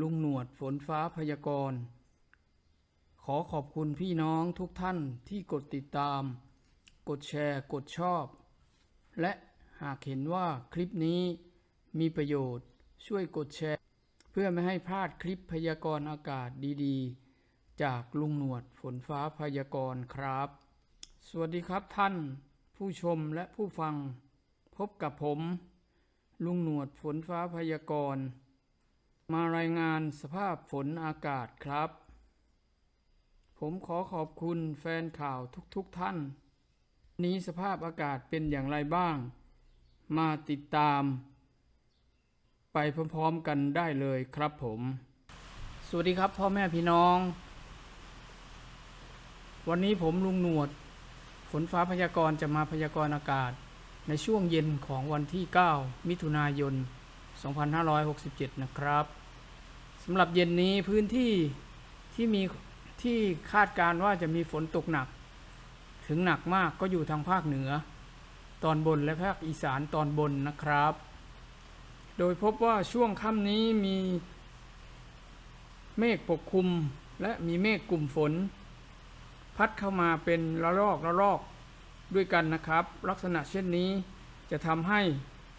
ลุงหนวดฝนฟ้าพยากรณ์ ขอขอบคุณพี่น้องทุกท่านที่กดติดตาม กดแชร์กดชอบ และหากเห็นว่าคลิปนี้มีประโยชน์ช่วยกดแชร์ เพื่อไม่ให้พลาดคลิปพยากรณ์อากาศดีๆ จากลุงหนวดฝนฟ้าพยากรณ์ครับ สวัสดีครับท่าน ผู้ชมและผู้ฟัง พบกับผม ลุงหนวดฝนฟ้าพยากรณ์ มารายงานสภาพฝนอากาศครับ ผมขอขอบคุณแฟนข่าวทุกๆทท่าน นี้สภาพอากาศเป็นอย่างไรบ้าง มาติดตาม ไปพร้อมๆกันได้เลยครับผม สวัสดีครับพ่อแม่พี่น้อง วันนี้ผมลุงหนวด ฝนฟ้าพยากรณ์จะมาพยากรณ์อากาศ ในช่วงเย็นของวันที่ 9 มิถุนายน 2567 นะครับสำหรับเย็นนี้พื้นที่ที่มีที่คาดการว่าจะมีฝนตกหนัก ถึงหนักมากก็อยู่ทางภาคเหนือ ตอนบนและภาคอีสานตอนบนนะครับ โดยพบว่าช่วงค่ำนี้มีเมฆปกคลุมและมีเมฆกลุ่มฝน พัดเข้ามาเป็นระลอกระลอกด้วยกันนะครับ ลักษณะเช่นนี้จะทำให้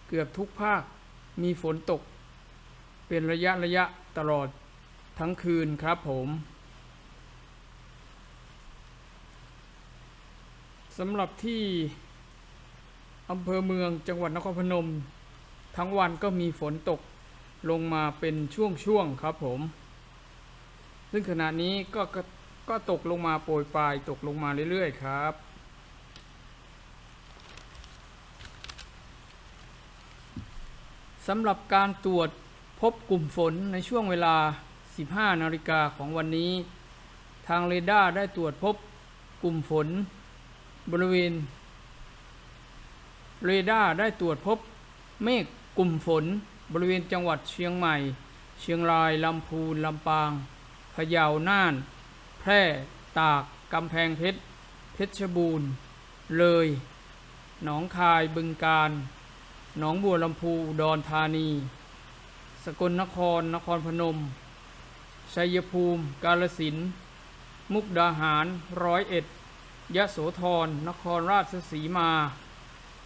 เกือบทุกภาค มีฝนตก เป็นระยะระยะตลอดทั้งคืนครับผมสำหรับที่อำเภอเมืองจังหวัดนครพนม ทั้งวันก็มีฝนตกลงมาเป็นช่วงๆครับผม ซึ่งขณะนี้ก็ก็ก็ตกลงมาโปรยปลายตกลงมาเรื่อยๆครับ สำหรับการตรวจพบกลุ่มฝนในช่วงเวลา 15 นาฬิกาของวันนี้ ทางเรดาร์ได้ตรวจพบกลุ่มฝน บริเวณ เรดาร์ได้ตรวจพบเมฆกลุ่มฝน บริเวณจังหวัดเชียงใหม่ เชียงราย ลำพูน ลำปาง พะเยา น่าน แพร่ ตาก กำแพงเพชร เพชรบูรณ์ เลย หนองคาย บึงกาฬ หนองบัวลำพูอดอนธานี สกลนคร นครพนม ชัยภูมิ กาลสิน มุกดาหาร ร้อยเอ็ด ยะโสธร นครราชสีมา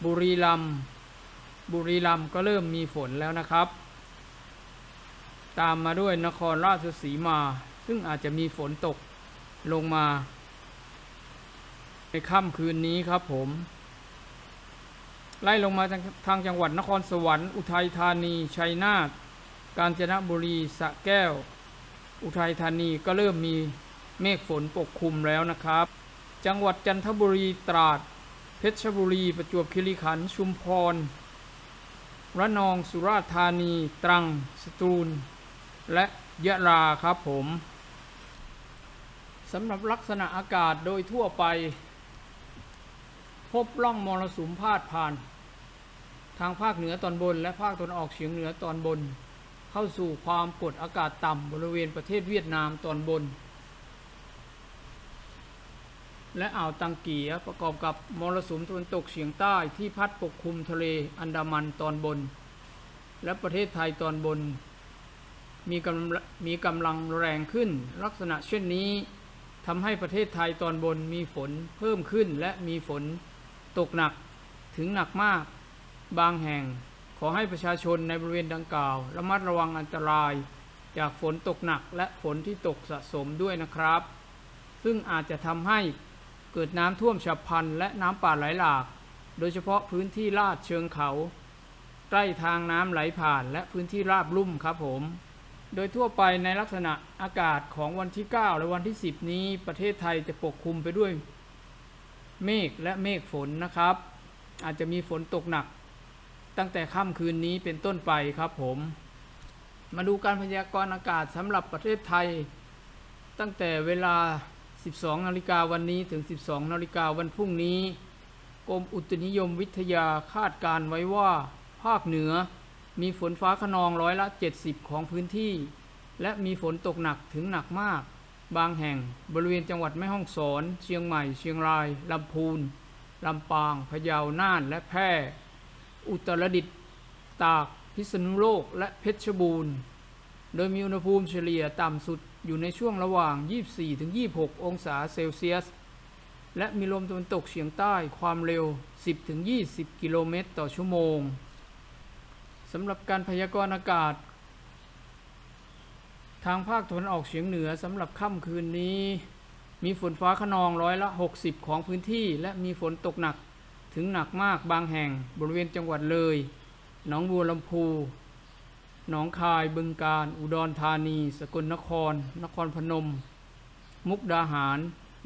บุรีรัมย์ บุรีรัมย์ก็เริ่มมีฝนแล้วนะครับ ตามมาด้วยนครราชสีมา ซึ่งอาจจะมีฝนตกลงมา ในค่ำคืนนี้ครับผม ไล่ลงมาทางทางจังหวัดนครสวรรค์อุทัยธานีชัยนาทกาญจนบุรีสระแก้ว อุทัยธานีก็เริ่มมีเมฆฝนปกคลุมแล้วนะครับ จังหวัดจันทบุรีตราด เพชรบุรี ประจวบคีรีขันธ์ชุมพรระนองสุราษฎร์ธานี ตรัง สตูล และยะลาครับผมสำหรับลักษณะอากาศโดยทั่วไป พบร่องมรสุมพาดผ่าน ทางภาคเหนือตอนบน และภาคตะวันออกเฉียงเหนือตอนบน เข้าสู่ความกดอากาศต่ำบริเวณประเทศเวียดนามตอนบน และอ่าวตังเกียประกอบกับมรสุมตะวันตกเฉียงใต้ที่พัดปกคลุมทะเลอันดามันตอนบน และประเทศไทยตอนบน มีกำลังมีกำลังแรงขึ้น ลักษณะเช่นนี้ทำให้ประเทศไทยตอนบนมีฝนเพิ่มขึ้นและมีฝนตกหนักถึงหนักมาก บางแห่งขอให้ประชาชนในบริเวณดังกล่าว ระมัดระวังอันตราย จากฝนตกหนักและฝนที่ตกสะสมด้วยนะครับ ซึ่งอาจจะทำให้เกิดน้ำท่วมฉับพลันและน้ำป่าไหลหลาก โดยเฉพาะพื้นที่ลาดเชิงเขา ใกล้ทางน้ำไหลผ่านและพื้นที่ราบลุ่มครับผม โดยทั่วไปในลักษณะอากาศของวันที่ 9 และวันที่ 10 นี้ประเทศไทยจะปกคลุมไปด้วย เมฆและเมฆฝนนะครับ อาจจะมีฝนตกหนัก ตั้งแต่ค่ำคืนนี้เป็นต้นไปครับผม มาดูการพยากรณ์อากาศสำหรับประเทศไทย ตั้งแต่เวลา 12 นาฬิกาวันนี้ถึง 12 นาฬิกาวันพรุ่งนี้ กรมอุตุนิยมวิทยาคาดการไว้ว่า ภาคเหนือมีฝนฟ้าขนองร้อยละ 70 ของพื้นที่ และมีฝนตกหนักถึงหนักมาก บางแห่งบริเวณจังหวัดแม่ฮ่องสอน เชียงใหม่ เชียงรายลำพูนลำปาง พะเยา น่าน และแพร่ อุตรดิตถ์ตาก พิษณุโลก และเพชรบูรณ์ โดยมีอุณหภูมิเฉลี่ยต่ำสุดอยู่ในช่วงระหว่าง 24-26 องศาเซลเซียส และมีลมตะวันตกเฉียงใต้ความเร็ว 10-20 กิโลเมตรต่อชั่วโมง สำหรับการพยากรณ์อากาศ ทางภาคตะวันออกเฉียงเหนือสำหรับค่ำคืนนี้ มีฝนฟ้าขนองร้อยละ 60 ของพื้นที่ และมีฝนตกหนัก ถึงหนักมากบางแห่งบริเวณจังหวัดเลย หนองบัวลำพู หนองคาย บึงกาฬอุดรธานี สกลนคร นครพนม มุกดาหาร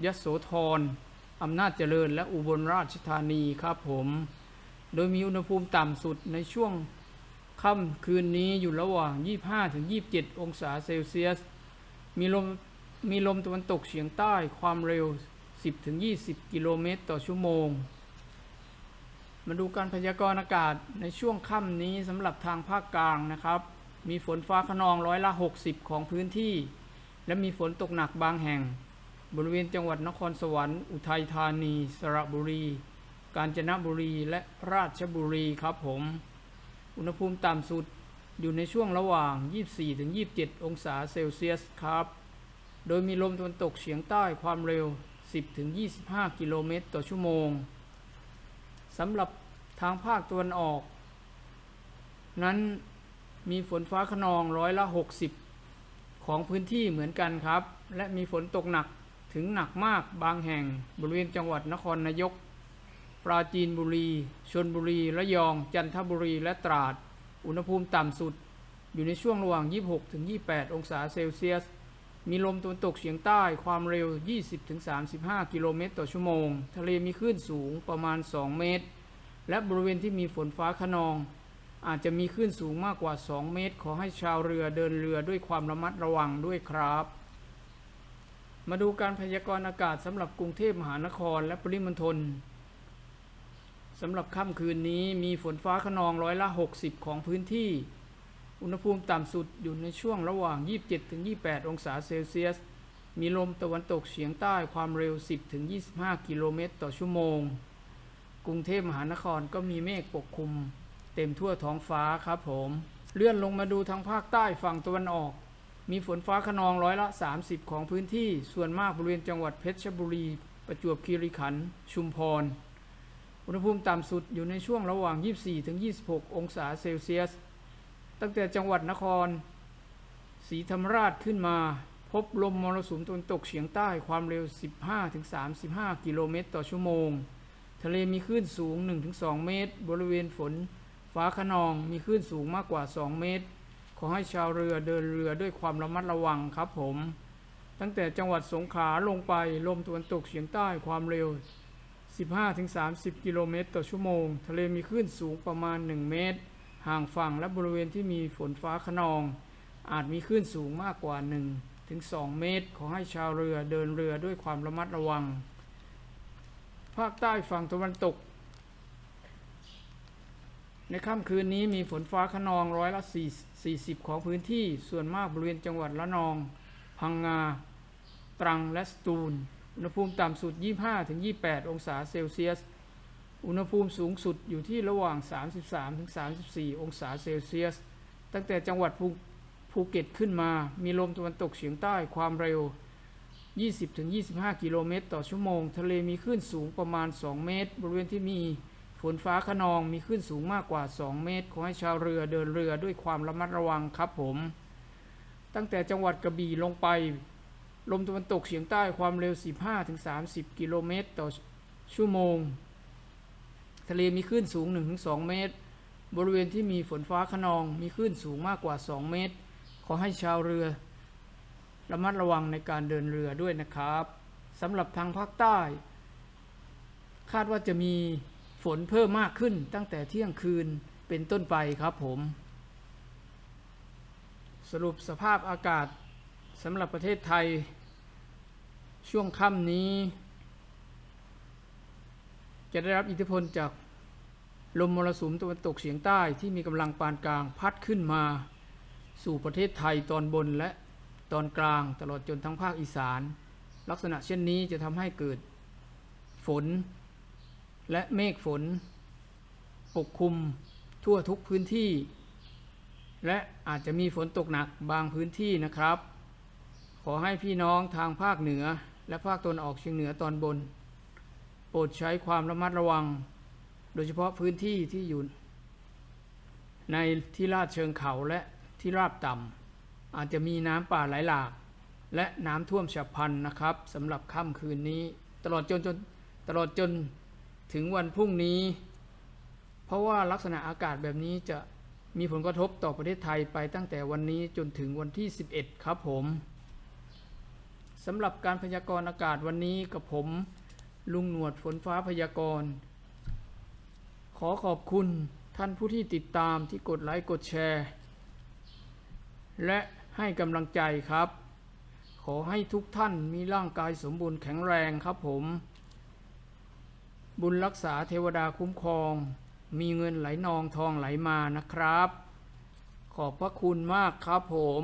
ยโสธร อำนาจเจริญ และอุบลราชธานีครับผม โดยมีอุณหภูมิต่ำสุดในช่วงค่ำคืนนี้อยู่ระหว่าง 25-27 องศาเซลเซียส มีลมมีลมตะวันตกเฉียงใต้ความเร็ว 10-20 กิโลเมตรต่อชั่วโมง มาดูการพยากรณ์อากาศในช่วงค่ำนี้สำหรับทางภาคกลางนะครับ มีฝนฟ้าขนองร้อยละ 60 ของพื้นที่ และมีฝนตกหนักบางแห่ง บริเวณจังหวัดนครสวรรค์ อุทัยธานี สระบุรี กาญจนบุรีและราชบุรีครับผม อุณหภูมิต่ำสุดอยู่ในช่วงระหว่าง 24-27 องศาเซลเซียสครับ โดยมีลมตะวันตกเฉียงใต้ความเร็ว 10-25 กิโลเมตรต่อชั่วโมง สำหรับทางภาคตะวันออก นั้นมีฝนฟ้าขนองร้อยละ 60 ของพื้นที่เหมือนกันครับ และมีฝนตกหนักถึงหนักมากบางแห่งบริเวณจังหวัดนครนายก ปราจีนบุรี ชนบุรี ระยอง จันทบุรี และตราด อุณหภูมิต่ำสุด อยู่ในช่วงระหว่าง 26-28 องศาเซลเซียส มีลมตะวันตกเฉียงใต้ความเร็ว 20-35 กิโลเมตรต่อชั่วโมง ทะเลมีคลื่นสูงประมาณ 2 เมตร และบริเวณที่มีฝนฟ้าขนอง อาจจะมีคลื่นสูงมากกว่า 2 เมตร ขอให้ชาวเรือเดินเรือด้วยความระมัดระวังด้วยครับ มาดูการพยากรณ์อากาศสำหรับกรุงเทพมหานครและปริมณฑลสำหรับค่ำคืนนี้มีฝนฟ้าขนองร้อยละ 60 ของพื้นที่ อุณหภูมิต่ำสุดอยู่ในช่วงระหว่าง 27-28 องศาเซลเซียส มีลมตะวันตกเฉียงใต้ความเร็ว 10-25 กิโลเมตรต่อชั่วโมง กรุงเทพมหานครก็มีเมฆปกคลุม เต็มทั่วท้องฟ้าครับผม เลื่อนลงมาดูทางภาคใต้ฝั่งตะวันออก มีฝนฟ้าขนองร้อยละ 30 ของพื้นที่ ส่วนมากบริเวณจังหวัดเพชรบุรี ประจวบคีรีขันธ์ ชุมพร อุณหภูมิต่ำสุดอยู่ในช่วงระหว่าง 24-26 องศาเซลเซียส ตั้งแต่จังหวัดนครศรีธรรมราชขึ้นมา พบลมมรสุมตะวันตกเฉียงใต้ความเร็ว 15-35 กิโลเมตรต่อชั่วโมง ทะเลมีคลื่นสูง 1-2 เมตร บริเวณฝนฟ้าขนองมีคลื่นสูงมากกว่า 2 เมตร ขอให้ชาวเรือเดินเรือด้วยความระมัดระวังครับผม ตั้งแต่จังหวัดสงขลาลงไปลมตะวันตกเฉียงใต้ความเร็ว 15-30 กิโลเมตรต่อชั่วโมง ทะเลมีคลื่นสูงประมาณ 1 เมตร ห่างฝั่งและบริเวณที่มีฝนฟ้าขนอง อาจมีคลื่นสูงมากกว่า 1 ถึง 2 เมตร ขอให้ชาวเรือเดินเรือด้วยความระมัดระวัง ภาคใต้ฝั่งตะวันตก ในค่ำคืนนี้มีฝนฟ้าขนองร้อยละ 40 ของพื้นที่ ส่วนมากบริเวณจังหวัดละนอง พังงา ตรังและสตูล อุณหภูมิต่ำสุด 25-28 องศาเซลเซียส อุณหภูมิสูงสุดอยู่ที่ระหว่าง 33-34 องศาเซลเซียส ตั้งแต่จังหวัดภูภูเก็ตขึ้นมา มีลมตะวันตกเฉียงใต้ความเร็ว 20-25 กิโลเมตรต่อชั่วโมง ทะเลมีคลื่นสูงประมาณ 2 เมตร บริเวณที่มีฝนฟ้าขนองมีคลื่นสูงมากกว่า 2 เมตร ขอให้ชาวเรือเดินเรือด้วยความระมัดระวังครับผม ตั้งแต่จังหวัดกระบี่ลงไป ลมตะวันตกเฉียงใต้ความเร็ว 15-30 กิโลเมตรต่อชั่วโมง ทะเลมีคลื่นสูง 1-2 เมตร บริเวณที่มีฝนฟ้าขนองมีคลื่นสูงมากกว่า 2 เมตร ขอให้ชาวเรือ ระมัดระวังในการเดินเรือด้วยนะครับสำหรับทางภาคใต้ คาดว่าจะมีฝนเพิ่มมากขึ้นตั้งแต่เที่ยงคืนเป็นต้นไปครับผม สรุปสภาพอากาศสำหรับประเทศไทย ช่วงค่ำนี้ จะได้รับอิทธิพลจากลมมรสุมตะวันตกเฉียงใต้ที่มีกำลังปานกลางพัดขึ้นมา สู่ประเทศไทยตอนบนและตอนกลางตลอดจนทั้งภาคอีสาน ลักษณะเช่นนี้จะทำให้เกิดฝน และเมฆฝน ปกคลุมทั่วทุกพื้นที่ และอาจจะมีฝนตกหนักบางพื้นที่นะครับ ขอให้พี่น้องทางภาคเหนือและภาคตะวันออกเฉียงเหนือตอนบน รดใช้ความระมัดระวัง โดยเฉพาะพื้นที่ที่อยู่ ในที่ลาดเชิงเขาและที่ราบต่ำอาจจะมีน้ำป่าไหลหลาก และน้ำท่วมฉับพลันนะครับสำหรับค่ำคืนนี้ ตลอดจนจนตลอดจนถึงวันพรุ่งนี้ เพราะว่าลักษณะอากาศแบบนี้จะมีผลกระทบต่อประเทศไทยไปตั้งแต่วันนี้จนถึงวันที่ 11 ครับผมสำหรับการพยากรณ์อากาศวันนี้กับผม ลุงหนวดฝนฟ้าพยากรณ์ ขอขอบคุณท่านผู้ที่ติดตามที่กดไลค์กดแชร์ และให้กำลังใจครับ ขอให้ทุกท่านมีร่างกายสมบูรณ์แข็งแรงครับผม บุญรักษาเทวดาคุ้มครอง มีเงินไหลนองทองไหลมานะครับ ขอบพระคุณมากครับผม